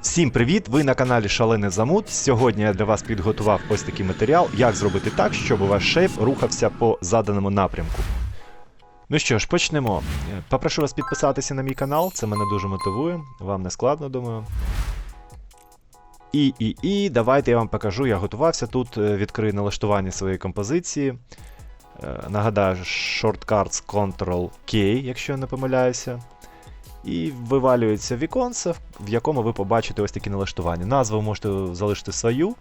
Всім привіт! Ви на каналі Шалений Замут. Сьогодні я для вас підготував ось такий матеріал, як зробити так, щоб ваш шейп рухався по заданому напрямку. Ну що ж, почнемо. Попрошу вас підписатися на мій канал, це мене дуже мотивує. Вам не складно, думаю. І, і, і, давайте я вам покажу. Я готувався тут, е, відкрию налаштування своєї композиції. Е, Нагадаю, Shortcuts Ctrl-K, якщо я не помиляюся. І вивалюється віконце, в якому ви побачите ось такі налаштування. Назву можете залишити свою.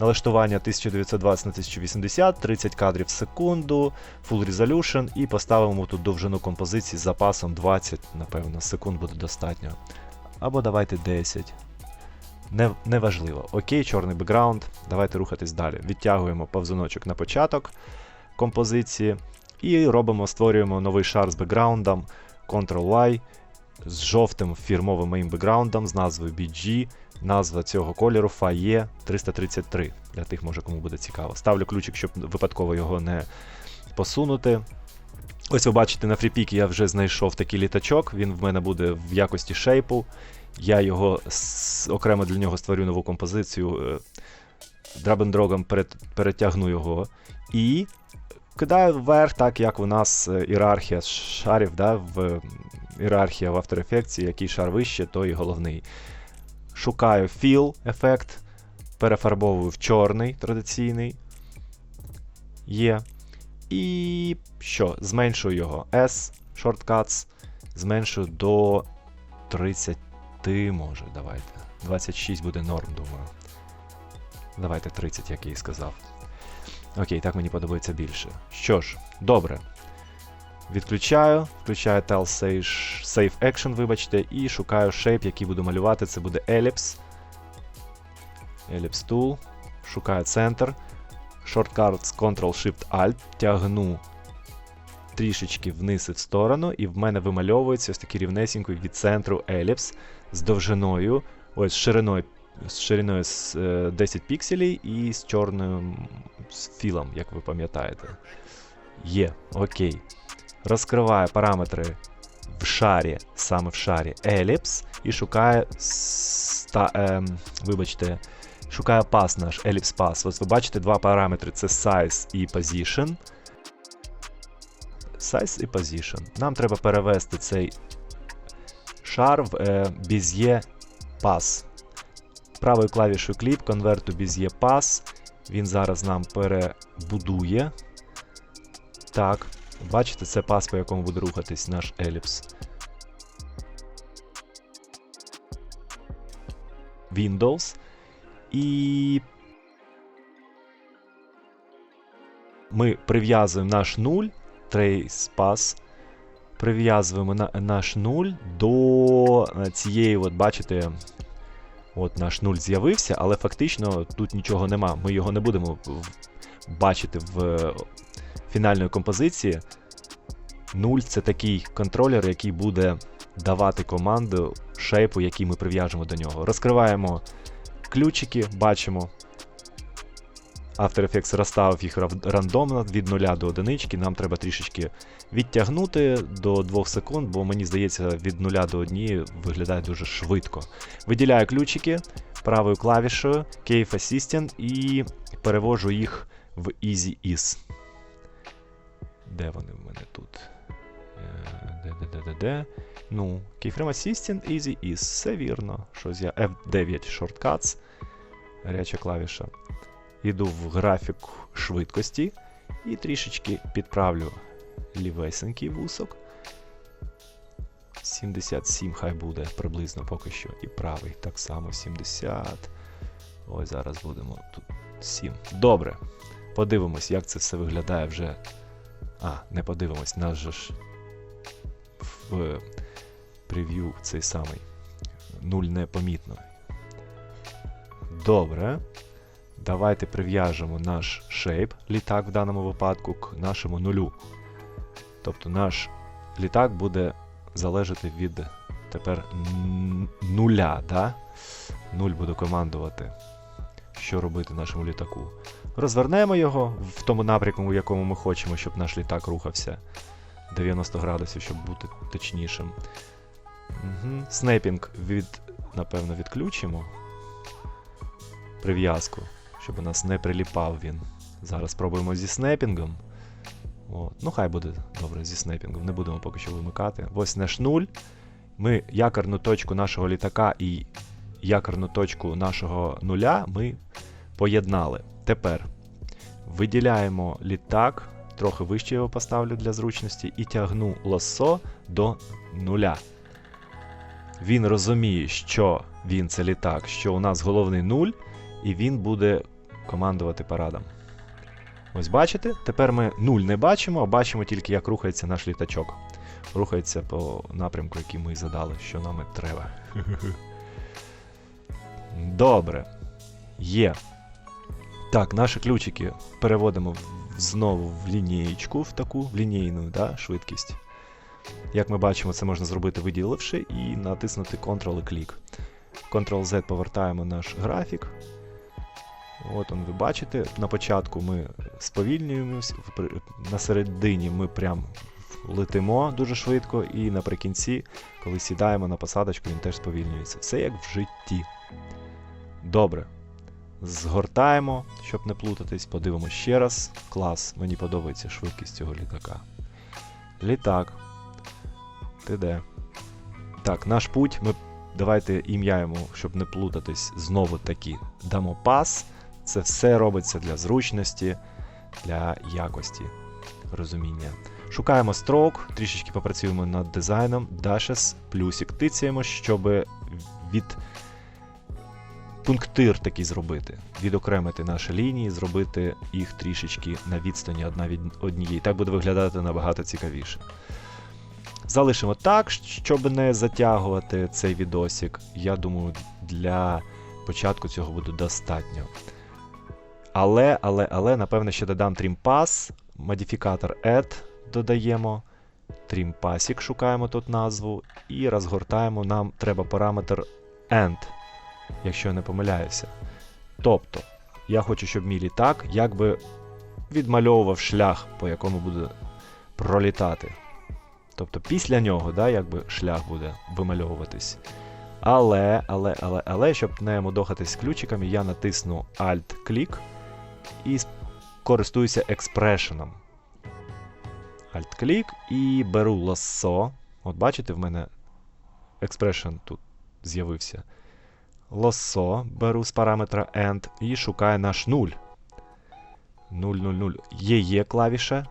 Налаштування 1920 на 1080, 30 кадрів в секунду, Full Resolution і поставимо тут довжину композиції з запасом 20, напевно, секунд буде достатньо. Або давайте 10. Не, Неважливо. Окей, чорний бекграунд. Давайте рухатись далі. Відтягуємо повзуночок на початок композиції і робимо, створюємо новий шар з бекграундом, Ctrl-Y з жовтим фірмовим моїм бекграундом з назвою BG. Назва цього кольору FAE 333. Для тих, може, кому буде цікаво. Ставлю ключик, щоб випадково його не посунути. Ось ви бачите, на фріпікі я вже знайшов такий літачок. Він в мене буде в якості шейпу. Я його окремо для нього створю нову композицію. Драбендрогом перетягну його. І кидаю вверх, так як у нас е, ієрархія шарів, да, в ієрархія в After Effects, який шар вище, той і головний. Шукаю Fill ефект, перефарбовую в чорний традиційний. Є. І що? Зменшую його. S, Shortcuts, зменшую до 30, може, давайте. 26 буде норм, думаю. Давайте 30, як я і сказав. Окей, так мені подобається більше. Що ж, добре. Відключаю, включаю Tell Save, Action, вибачте, і шукаю shape, який буду малювати. Це буде Ellipse. Ellipse Tool. Шукаю центр. Shortcuts Ctrl-Shift-Alt. Тягну трішечки вниз і в сторону, і в мене вимальовується ось такий рівнесенький від центру Ellipse з довжиною, ось з шириною, з шириною з, е, 10 пікселей і з чорним з філом, як ви пам'ятаєте. Є, окей. Розкриваю параметри в шарі, саме в шарі Ellipse, і шукаю ста, ем, вибачте, шукаю пас наш, Ellipse Pass. Ось ви бачите два параметри: це size і position. Size і position. Нам треба перевести цей шар в е, Bezier Pass. Правою клавішою кліп, to Bezier Pass. Він зараз нам перебудує. Так, бачите, це пас, по якому буде рухатись наш еліпс. Windows. І ми прив'язуємо наш 0, trace pass. Прив'язуємо на, наш 0 до е, цієї, от бачите, от наш нуль з'явився, але фактично тут нічого нема. Ми його не будемо бачити в е, фінальної композиції. Нуль це такий контролер, який буде давати команду шейпу, який ми прив'яжемо до нього. Розкриваємо ключики, бачимо. After Effects розставив їх рандомно від 0 до 1. Нам треба трішечки відтягнути до 2 секунд, бо мені здається, від 0 до 1 виглядає дуже швидко. Виділяю ключики правою клавішою Cave Assistant і перевожу їх в Easy Ease. Де вони в мене тут? Е, Де, де, де, де, де? Ну, Keyframe Assistant, Easy Ease. Все вірно. Щось я F9 Shortcuts. Гаряча клавіша. Іду в графік швидкості і трішечки підправлю лівесенький вусок. 77 хай буде приблизно поки що. І правий так само 70. Ось зараз будемо тут 7. Добре. Подивимось, як це все виглядає вже. А, не подивимось, нас же ж в е, прев'ю цей самий. Нуль непомітно. Добре. Давайте прив'яжемо наш шейп, літак в даному випадку, к нашому нулю. Тобто наш літак буде залежати від тепер нуля. Да? Нуль буде командувати, що робити нашому літаку. Розвернемо його в тому напрямку, в якому ми хочемо, щоб наш літак рухався. 90 градусів, щоб бути точнішим. Угу. Снейпінг від, напевно, відключимо. Прив'язку, щоб у нас не приліпав він. Зараз спробуємо зі снейпінгом. От. Ну, хай буде добре зі снейпінгом, не будемо поки що вимикати. Ось наш нуль. Ми якорну точку нашого літака і якорну точку нашого нуля ми поєднали. Тепер виділяємо літак, трохи вище його поставлю для зручності, і тягну лосо до нуля. Він розуміє, що він це літак, що у нас головний нуль, і він буде командувати парадом. Ось бачите? Тепер ми нуль не бачимо, а бачимо тільки, як рухається наш літачок. Рухається по напрямку, який ми задали, що нам треба. Добре. Є. Так, наші ключики переводимо знову в лінієчку, в таку в лінійну да, швидкість. Як ми бачимо, це можна зробити виділивши і натиснути Ctrl і клік. Ctrl-Z повертаємо наш графік. От он, ви бачите, на початку ми сповільнюємось, на середині ми прям летимо дуже швидко, і наприкінці, коли сідаємо на посадочку, він теж сповільнюється. Все як в житті. Добре. Згортаємо, щоб не плутатись, подивимося ще раз. Клас, мені подобається швидкість цього літака. Літак. Ти де? Так, наш путь. Ми давайте ім'я йому, щоб не плутатись, знову таки дамо пас. Це все робиться для зручності, для якості розуміння. Шукаємо строк, трішечки попрацюємо над дизайном, Dashes, плюсик тицяємо, щоб від пунктир такий зробити, відокремити наші лінії, зробити їх трішечки на відстані одна від однієї. Так буде виглядати набагато цікавіше. Залишимо так, щоб не затягувати цей відосик. Я думаю, для початку цього буде достатньо. Але, але, але, напевно, ще додам TrimPass, модифікатор add додаємо. TrimPassik шукаємо тут назву і розгортаємо. Нам треба параметр end, якщо я не помиляюся. Тобто, я хочу, щоб мій літак якби відмальовував шлях, по якому буде пролітати. Тобто після нього, да, якби шлях буде вимальовуватись. Але, але, але, але, щоб не мудохатись ключиками, я натисну Alt-клік і користуюся експрешеном. Alt-клік і беру лассо. От бачите, в мене експрешен тут з'явився. Лассо беру з параметра end і шукаю наш 0. 000. Є є клавіша.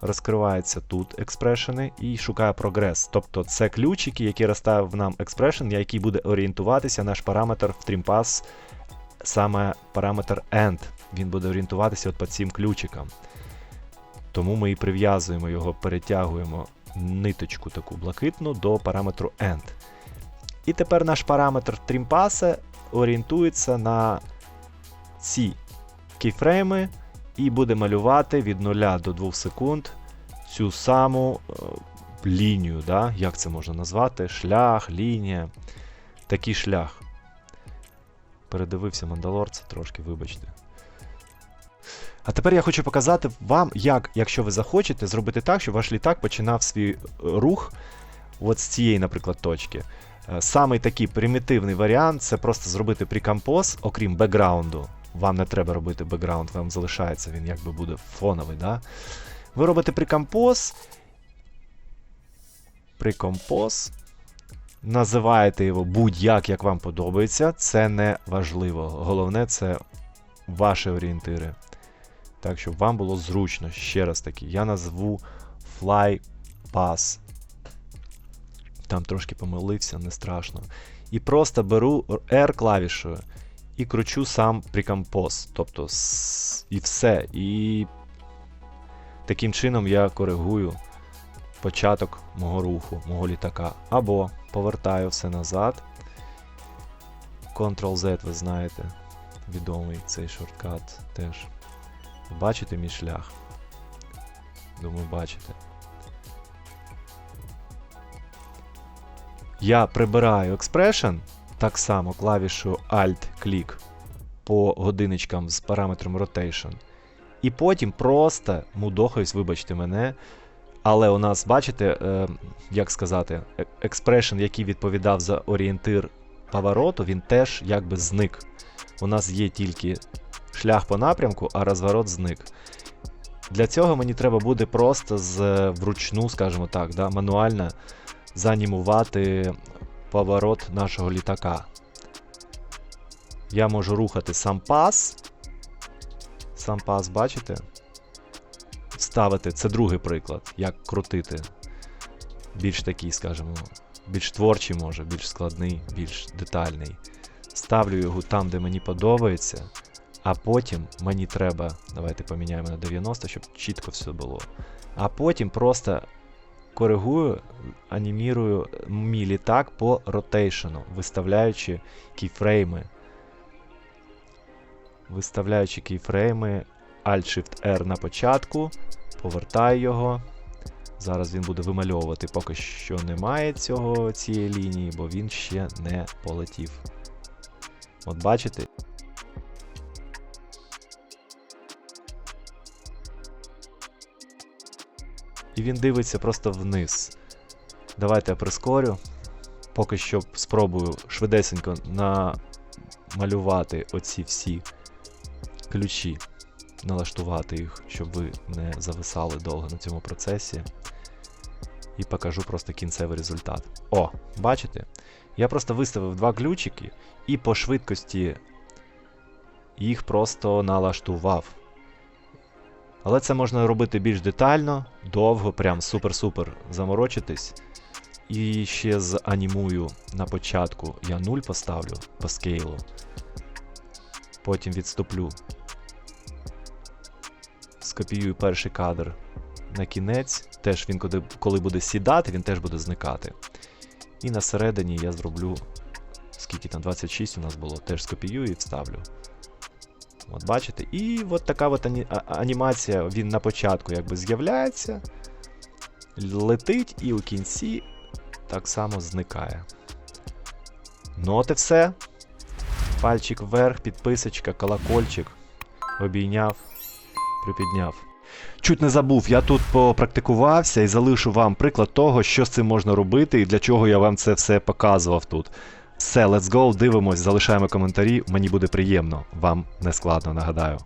Розкриваються тут експрешени і шукає прогрес. Тобто це ключики, які розставив нам експрешен, який буде орієнтуватися наш параметр в TrimPass, саме параметр end. Він буде орієнтуватися от по цим ключикам. Тому ми і прив'язуємо його, перетягуємо ниточку таку блакитну до параметру end. І тепер наш параметр TrimPass орієнтується на ці кейфрейми і буде малювати від 0 до 2 секунд цю саму е, лінію, да? як це можна назвати? Шлях, лінія. Такий шлях. Передивився Мандалорця трошки, вибачте. А тепер я хочу показати вам, як, якщо ви захочете, зробити так, щоб ваш літак починав свій е, рух от з цієї, наприклад, точки. Е, Самий такий примітивний варіант це просто зробити прикомпоз, окрім бекграунду. Вам не треба робити бекграунд, вам залишається, він якби буде фоновий. Да? Ви робите прикомпоз. Прикомпоз. Називаєте його будь-як, як вам подобається. Це не важливо. Головне, це ваші орієнтири. Так, щоб вам було зручно. Ще раз таки, я назву Fly Pass. Там трошки помилився, не страшно. І просто беру R клавішою і кручу сам прикомпоз. Тобто і все. І таким чином я коригую початок мого руху, мого літака. Або повертаю все назад. Ctrl-Z, ви знаєте, відомий цей шорткат теж. Бачите мій шлях? Думаю, бачите. Я прибираю Expression, так само клавішою Alt-клік по годиночкам з параметром Rotation. І потім просто мудохаюсь, вибачте мене, Але у нас, бачите, е, як сказати, е- експрешн, який відповідав за орієнтир повороту, він теж якби зник. У нас є тільки шлях по напрямку, а розворот зник. Для цього мені треба буде просто з вручну, скажімо так, да, мануально занімувати поворот нашого літака. Я можу рухати сам пас. Сам пас, бачите? Ставити, це другий приклад, як крутити. Більш такий, скажімо, більш творчий може, більш складний, більш детальний. Ставлю його там, де мені подобається, а потім мені треба. Давайте поміняємо на 90, щоб чітко все було. А потім просто коригую, анімірую мій літак по ротейшену, виставляючи кейфрейми. Виставляючи кейфрейми Alt-Shift-R на початку, повертаю його. Зараз він буде вимальовувати, поки що немає цього, цієї лінії, бо він ще не полетів. От бачите? І він дивиться просто вниз. Давайте я прискорю. Поки що спробую швидесенько намалювати оці всі ключі, налаштувати їх, щоб ви не зависали довго на цьому процесі. І покажу просто кінцевий результат. О, бачите? Я просто виставив два ключики і по швидкості їх просто налаштував. Але це можна робити більш детально, довго, прям супер-супер заморочитись. І ще занімую на початку. Я 0 поставлю по скейлу. Потім відступлю. Скопіюю перший кадр на кінець. Теж він, коли, буде сідати, він теж буде зникати. І на середині я зроблю. Скільки там 26 у нас було, теж скопіюю і вставлю. От бачите? І от така от ані- анімація він на початку якби з'являється, летить і у кінці так само зникає. Ну от і все. Пальчик вверх, підписочка, колокольчик. Обійняв, припідняв. Чуть не забув, я тут попрактикувався і залишу вам приклад того, що з цим можна робити і для чого я вам це все показував тут. Все, let's go, дивимось, залишаємо коментарі. Мені буде приємно, вам не складно, нагадаю.